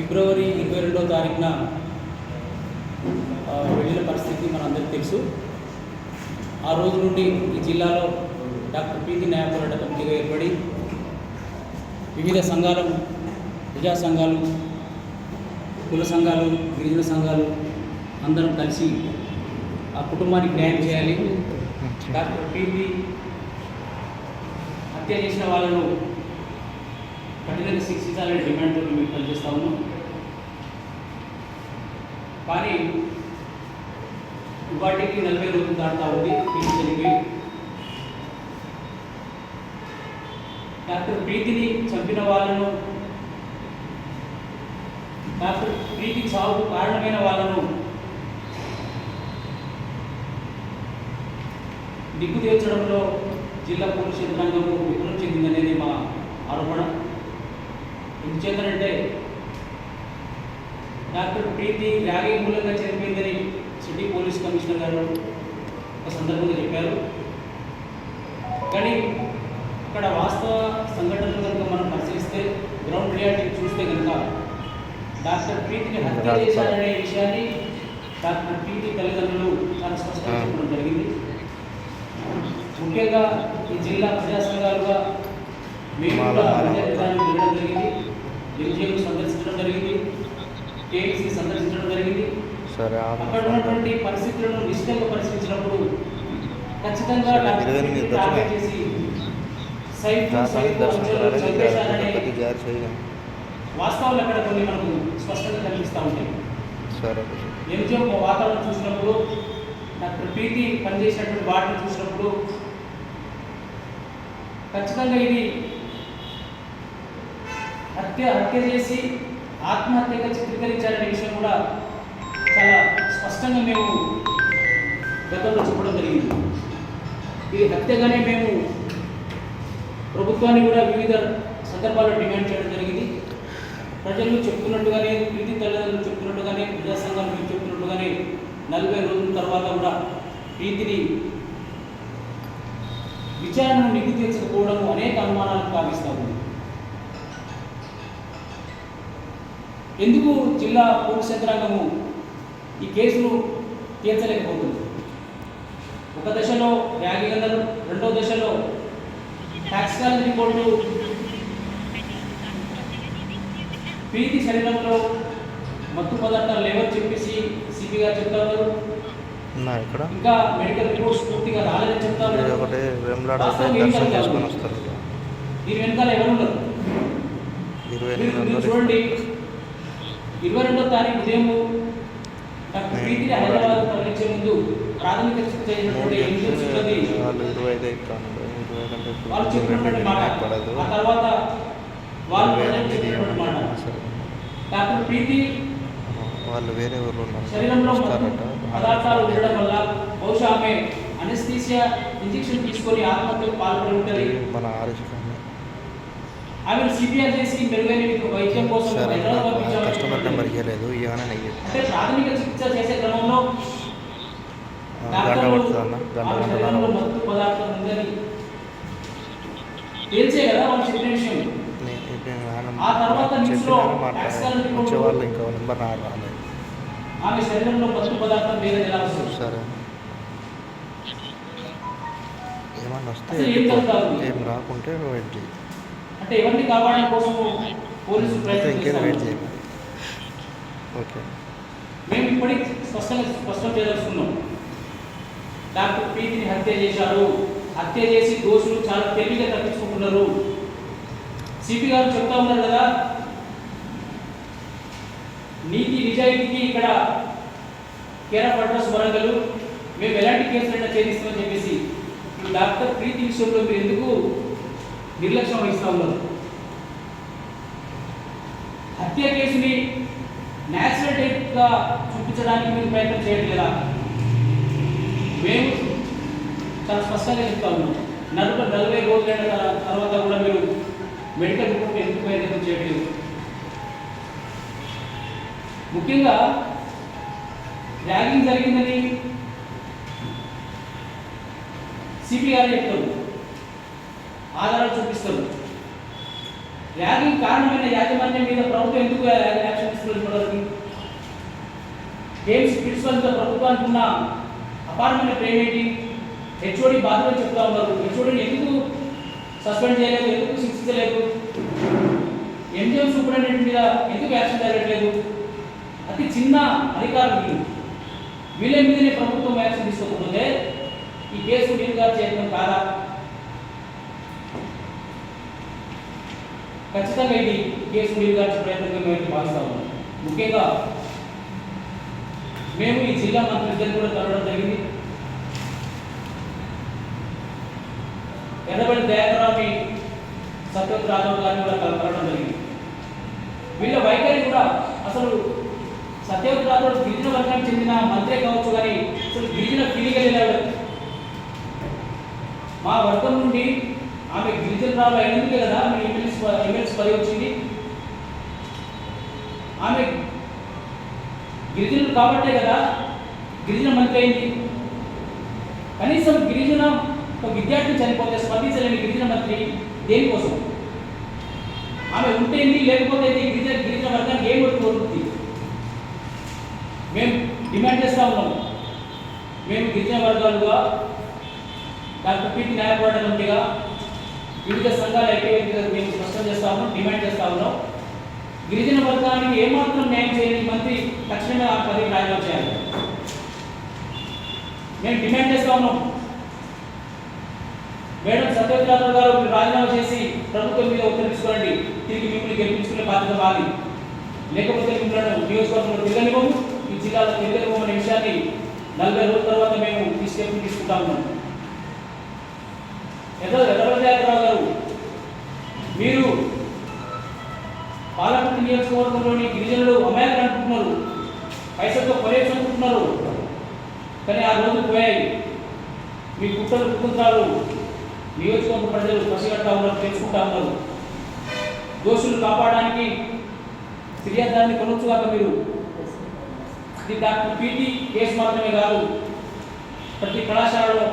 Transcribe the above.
ఫిబ్రవరి ఇరవై రెండవ తారీఖున వెళ్ళిన పరిస్థితి మనందరికీ తెలుసు. ఆ రోజు నుండి ఈ జిల్లాలో డాక్టర్ పీతి న్యాయ పోరాట కమిటీగా ఏర్పడి వివిధ సంఘాలు ప్రజా సంఘాలు కుల సంఘాలు గిరిజన సంఘాలు అందరం కలిసి ఆ కుటుంబానికి న్యాయం చేయాలి. డాక్టర్ పీతి హత్య చేసిన వాళ్ళను కఠినంగా శిక్షించాలనే డిమాండ్తో మేము పనిచేస్తా ఉన్నాం. కానీ వాటికి నలభై రోజులు దాటుతా ఉంది పీతి చనిపోయి డాక్టర్ ప్రీతిని చంపిన వాళ్ళను డాక్టర్ ప్రీతి చావుకు కారణమైన వాళ్ళను దిక్కు తీర్చడంలో జిల్లా పోలీసు యంత్రాంగము ఎందుచేతనంటే డాక్టర్ ప్రీతి ర్యాగింగ్ మూలంగా చనిపోయిందని సిటీ పోలీస్ కమిషనర్ గారు ఒక సందర్భంగా చెప్పారు. కానీ అక్కడ వాస్తవ సంఘటనలు కనుక మనం పరిశీలిస్తే గ్రౌండ్ రియాలిటీ చూస్తే కనుక డాక్టర్ ప్రీతిని హత్య చేశారనే విషయాన్ని డాక్టర్ ప్రీతి తల్లిదండ్రులు చాలా స్పష్టంగా చెప్పడం జరిగింది. ముఖ్యంగా ఈ జిల్లా ప్రజా సంఘాలుగా మేము కూడా జరిగింది. మ్యూజియం సందర్శించడం జరిగింది. కేఎంసీ సందర్శించడం జరిగింది. అక్కడ ఉన్నటువంటి పరిస్థితులను నిశ్చితంగా పరిశీలించినప్పుడు ఖచ్చితంగా చేసి వాస్తవాలు అక్కడ కొన్ని మనకు స్పష్టంగా కనిపిస్తూ ఉంటాయి. ఎంజిఓ వాతావరణం చూసినప్పుడు డాక్టర్ ప్రీతి పనిచేసినటువంటి వాటిని చూసినప్పుడు ఖచ్చితంగా ఇది హత్య హత్య చేసి ఆత్మహత్యగా చిత్రీకరించారనే విషయం కూడా చాలా స్పష్టంగా మేము గతంలో చెప్పడం జరిగింది. ఇది హత్యగానే మేము ప్రభుత్వాన్ని కూడా వివిధ సందర్భాల్లో డిమాండ్ చేయడం జరిగింది. ప్రజలు చెప్తున్నట్టుగానే ప్రీతి తల్లిదండ్రులు చెప్తున్నట్టుగానే ప్రజా సంఘాలు మీరు చెప్తున్నట్టుగానే నలభై రోజుల తర్వాత కూడా ప్రీతిని విచారణను నిగ్గు తీర్చకపోవడం అనేక అనుమానాలకు కావిస్తూ ఉంది. ఎందుకు జిల్లా పోలీస్ యంత్రాంగము ఈ కేసును తీర్చలేకపోతుంది? ఒక దశలో ర్యాగింగ్ అన్నారు రెండో దశలో టాక్సికాలజీ రిపోర్టు ప్రీతి శరీరంలో మత్తు పదార్థాలు లేవని చెప్పేసి సిపి గారు చెప్తా ఉన్నారు. ఉన్నా ఇక్కడ? ఇంకా మెడికల్ రిపోర్ట్స్ పూర్తిగా రాలేదని చెప్తా ఇది ఉన్నారు ఒకటి వేములాడ దర్శనం? చేసుకొని వస్తారు. దీని వెనకాల ఎవరు ఉన్నారు? చూడండి. ఇరవై రెండో తారీఖు ఉదయం డాక్టర్ హైదరాబాద్ తరలించే ముందు ప్రాథమిక చికిత్స చేసినటువంటి ఎనిమిది సిబ్బంది వాళ్ళు చెప్పినటువంటి మాట ఆ తర్వాత వాళ్ళు చెప్పినటువంటి మాట. డాక్టర్ ప్రీతి వాళ్ళు వేరే ఊర్లో ఉన్నారు. శరీరంలో పదార్థాలు ఉండడం వల్ల బహుశా ఆమె అనస్థీసియా ఇంజెక్షన్ తీసుకొని ఆత్మహత్యకు పాల్పడి ఉంటుంది. మన ఆమె సిపిఆర్ చేసి మెరుగైన వైద్యం కోసం కస్టమర్ నెంబర్. ఇవ్వలేదు నెయ్యి అంటే ప్రాథమిక చికిత్స చేసే క్రమంలో మత్తు పదార్థం ఉందని. తెలిసే కదా వాళ్ళు చెప్పిన విషయం. ఆ తర్వాత వచ్చేవాళ్ళు ఇంకా నెంబర్ రాలేదు ఆమె శరీరంలో మత్తు పదార్థం లేదని ఎలా వస్తుంది? సరే. ఏమన్నా వస్తే ఏం రాకుంటే వెయిట్ చేయి అంటే ఎవరిని కాపాడడం కోసం అయితే ప్రయత్నం ఓకే. మేము ఇప్పటికి స్పష్టంగా స్పష్టం చేయదలుచుకున్నాం డాక్టర్ ప్రీతిని హత్య చేశారు. హత్య చేసి దోషులు చాలా తెలివిగా తప్పించుకుంటున్నారు. సిపి గారు చెప్తా ఉన్నారు కదా నీతి నిజాయితీకి ఇక్కడ కేరఫ్ అడ్రస్ వరంగల్. మేము ఎలాంటి కేసులైనా ఛేదిస్తామని చెప్పేసి. డాక్టర్ ప్రీతి విషయంలో మీరు ఎందుకు నిర్లక్ష్యం వహిస్తూ ఉన్నారు. హత్య కేసుని న్యాచురల్ టైప్గా చూపించడానికి మీరు ప్రయత్నం చేయట్లేదా? మేము చాలా స్పష్టంగా చెప్తా ఉన్నాం. నలభై నలభై రోజులైన తర్వాత కూడా మీరు మెడికల్ రిపోర్ట్ ఎందుకు ప్రయత్నం చేయట్లేదు? ముఖ్యంగా ర్యాగింగ్ జరిగిందని సిపిఆర్ చెప్తారు ఆధారాలు చూపిస్తుంది ర్యాగింగ్ కారణమైన యాజమాన్యం మీద ప్రభుత్వం ఎందుకు యాక్షన్ గేమ్స్ ప్రిన్సిపల్తో ప్రభుత్వానికి ఉన్న అపారమైన ప్రేమ ఏంటి? హెచ్ఓడి బాధ్యత చెప్తా ఉన్నారు. హెచ్ఓడిని ఎందుకు సస్పెండ్ చేయలేదు? ఎందుకు శిక్షించలేదు? ఎంజిఎం సూపరింటెండెంట్ మీద ఎందుకు యాక్షన్ జరగట్లేదు? అతి చిన్న అధికారులు వీళ్ళు వీళ్ళ మీదనే ప్రభుత్వం యాక్షన్ తీసుకోకపోతే ఈ కేసు నీరుగా చేయడం కాదా? ఖచ్చితంగా ఇది కేసు నీరుగా ప్రయత్నంగా మేము భావిస్తాము ముఖ్యంగా మేము ఈ జిల్లా మంత్రి ఇద్దరు కూడా కలవడం జరిగింది. ఎర్రబడి దయాకరావుని సత్యవతి రాఘవ్ గారిని కూడా కలవడం జరిగింది. వీళ్ళ వైఖరి కూడా అసలు సత్యవతి రాఘవ్ గిరిజన వర్గానికి చెందిన మంత్రి కావచ్చు కానీ అసలు గిరిజన ఫీలింగ్ వెళ్ళాడు మా వర్గం నుండి ఆమె గిరిజన రావు అయినందుకే కదా ఆమె ఎమ్మెల్స్ పది వచ్చింది ఆమె గిరిజనులు కాబట్టే కదా గిరిజన మంత్రి అయింది. కనీసం గిరిజన ఒక విద్యార్థి చనిపోతే స్పందించలేని గిరిజన మంత్రి దేనికోసం? ఆమె ఉంటేంది లేకపోతే గిరిజన గిరిజన వర్గానికి ఏం కోరుతుంది మేము డిమాండ్ చేస్తూ ఉన్నాము మేము గిరిజన వర్గాలుగా డాక్టర్ పిటి న్యాయపోరాటం ఉంటేగా వివిధ సంఘాలు ఐక్యవేదికగా మేము స్పష్టం చేస్తా ఉన్నాం డిమాండ్ చేస్తా ఉన్నాం. గిరిజన వర్గానికి ఏమాత్రం న్యాయం చేయని మంత్రి తక్షణమే ఆ పదవి రాజీనామా చేయాలి. మేము డిమాండ్ చేస్తా ఉన్నాం. మేడం సత్యవతి గారు రాజీనామా చేసి ప్రభుత్వం మీద ఒత్తిడి తీసుకోండి. తిరిగి మిమ్మల్ని గెలిపించుకునే బాధ్యత మాది. లేకపోతే మిమ్మల్ని నియోజకవర్గంలో తిరగనివ్వము ఈ జిల్లాలో తిరగనివ్వము అనే విషయాన్ని నలభై రోజుల తర్వాత మేము తీసుకెళ్ళి తీసుకుంటా ఉన్నాం. ఎర్ర ఎర్రవల్లిరావు గారు మీరు పాలకుర్తి నియోజకవర్గంలోని గిరిజనులు అమాయకులు అనుకుంటున్నారు. పైసలతో కొనేసి అనుకుంటున్నారు. కానీ ఆ రోజులు పోయాయి. మీ కుట్రలు కుటుంబాలు నియోజకవర్గ ప్రజలు పసిగట్టా ఉన్నారు తెలుసుకుంటా ఉన్నారు. దోషులు కాపాడడానికి ఫిర్యాదాన్ని కొనొచ్చుగాక మీరు. ఇది డాక్టర్ పీటీ కేసు మాత్రమే కాదు. ప్రతి కళాశాలలో